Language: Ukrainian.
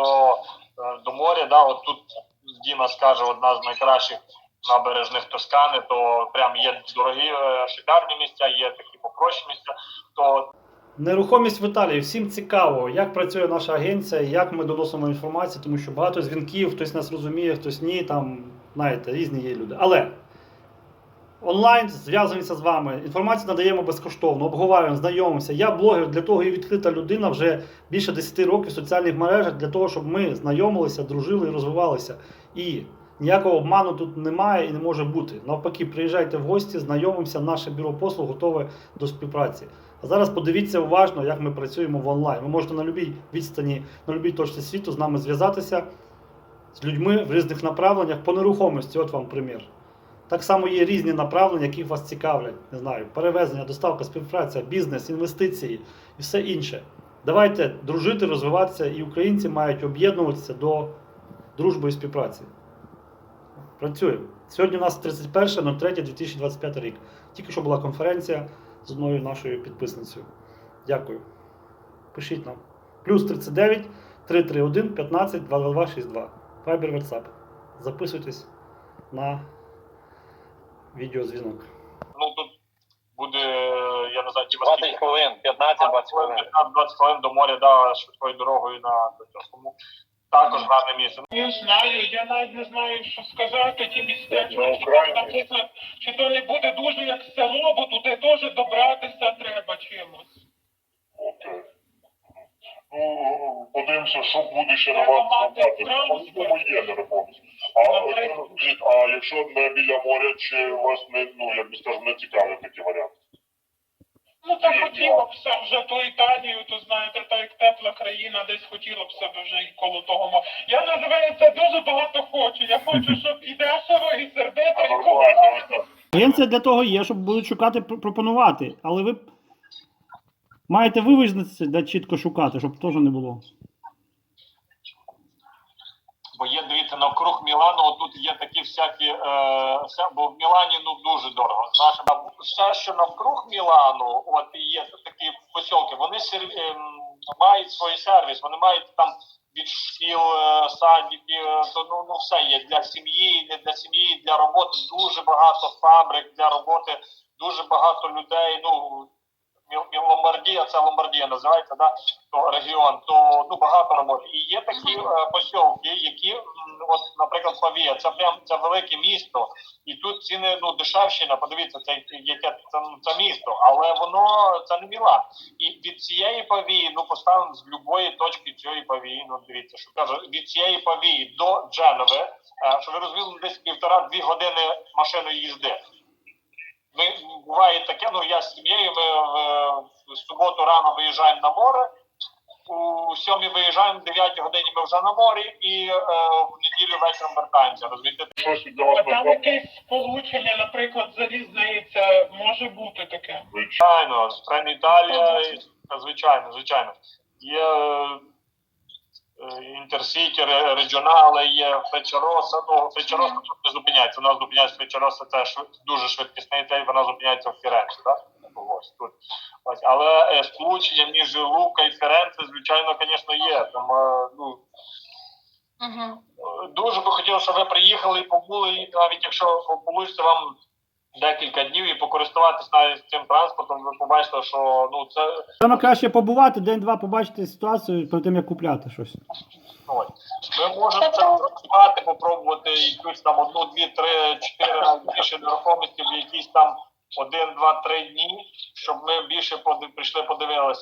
до, е, до моря, да, от тут Діма скаже, одна з найкращих набережних Тоскани, то прям є дорогі е, шикарні місця, є такі попрощі місця. То Нерухомість в Італії. Всім цікаво, як працює наша агенція, як ми доносимо інформацію, тому що багато дзвінків, хтось нас розуміє, хтось ні. Там, знаєте, різні є люди. Але онлайн зв'язуємося з вами. Інформацію надаємо безкоштовно, обговорюємо, знайомимося. Я блогер, для того і відкрита людина вже більше 10 років в соціальних мережах, для того, щоб ми знайомилися, дружили і розвивалися. І ніякого обману тут немає і не може бути. Навпаки, приїжджайте в гості, знайомимося, наше бюро послуг готове до співпраці. А зараз подивіться уважно, як ми працюємо в онлайн. Ви можете на будь-якій відстані, на будь-якій точці світу з нами зв'язатися з людьми в різних направленнях по нерухомості. От вам примір. Так само є різні направлення, які вас цікавлять. Не знаю, перевезення, доставка, співпраця, бізнес, інвестиції і все інше. Давайте дружити, розвиватися, і українці мають об'єднуватися до дружби і співпраці. Працюємо. Сьогодні у нас 31.03.2025 рік. Тільки що була конференція з одною нашою підписницею. Дякую. Пишіть нам. Плюс 39 331 15 222 62. Viber WhatsApp. Записуйтесь на відеозвінок. ну тут буде, я не знаю, Діма, 20 хвилин, 15-20 хвилин. 15-20 хвилин до моря, да, швидкою дорогою на. Тому також гарне місце. Не знаю, я навіть не знаю, що сказати ті містечка. Чи, там, наприклад, чи то не буде дуже як село, бо туди теж добратися треба чимось. Подивимося, що буде ще на вас є нерухомість. А, якщо не біля моря, чи вас не, ну, як би скажемо, не цікавить такі варіанти? Ну так хотіло б все вже ту Італію, то знаєте, так як тепла країна, десь хотіло б себе вже і коло того. ма- Я називається дуже багато хочу. Я хочу, щоб і дешево, і сердито, і ось. Агенція для того є, щоб будуть шукати, пропонувати. Але ви маєте ви визначитися, де чітко шукати, щоб теж не було. Бо є, дивіться, навкруг Мілану тут є такі всякі, е, вся, бо в Мілані ну дуже дорого. Знаєш, а все, що навкруг Мілану, от і є такі посілки, вони сер- ем, мають свій сервіс, вони мають там від шкіл, е, садиків, е, то ну, ну все є для сім'ї, не для сім'ї, для роботи дуже багато фабрик для роботи, дуже багато людей. Ну Міл- Ломбардія, це Ломбардія називається, да? то регіон, то ну багато роботи. І є такі е, посілки, які, от, наприклад, Павія, це прям це велике місто, і тут ціни ну дешевші. на- Подивіться, це яке це, це місто, але воно це не Мілан. І від цієї павії, ну поставимо з любої точки цієї павії. Ну дивіться, що кажу, від цієї павії до Дженови, е, що ви розуміли, десь півтора-дві години машиною їзди. Ми буває таке, ну я з сім'єю, ми в, в суботу рано виїжджаємо на море, у сьомій виїжджаємо, в 9 годині ми вже на морі, і е, в неділю вечором вертаємося. Розумієте? А там якесь сполучення, наприклад, залізниця, може бути таке. Звичайно, Трен-Італія, звичайно, звичайно. Є е, інтерсіті, регіонали, є Фечероса. Ну, Фечероса тут не зупиняється. Нас зупиняється Фечероса, це дуже швидкісний цей, вона зупиняється в Фіренці, так? Ось тут. Ось. Але е, сполучення між Лука і Ференце, звичайно, звісно, є. Там, е, ну, Е, Дуже би хотілося, щоб ви приїхали і побули, і навіть якщо вийде вам декілька днів і покористуватися навіть цим транспортом, ви побачите, що ну це Саме краще побувати, день-два побачити ситуацію перед тим, як купляти щось. ось. ми можемо це працювати, попробувати якусь там одну, дві, три, чотири більше нерухомості в якісь там один, два, три дні, щоб ми більше поди- прийшли, подивилися.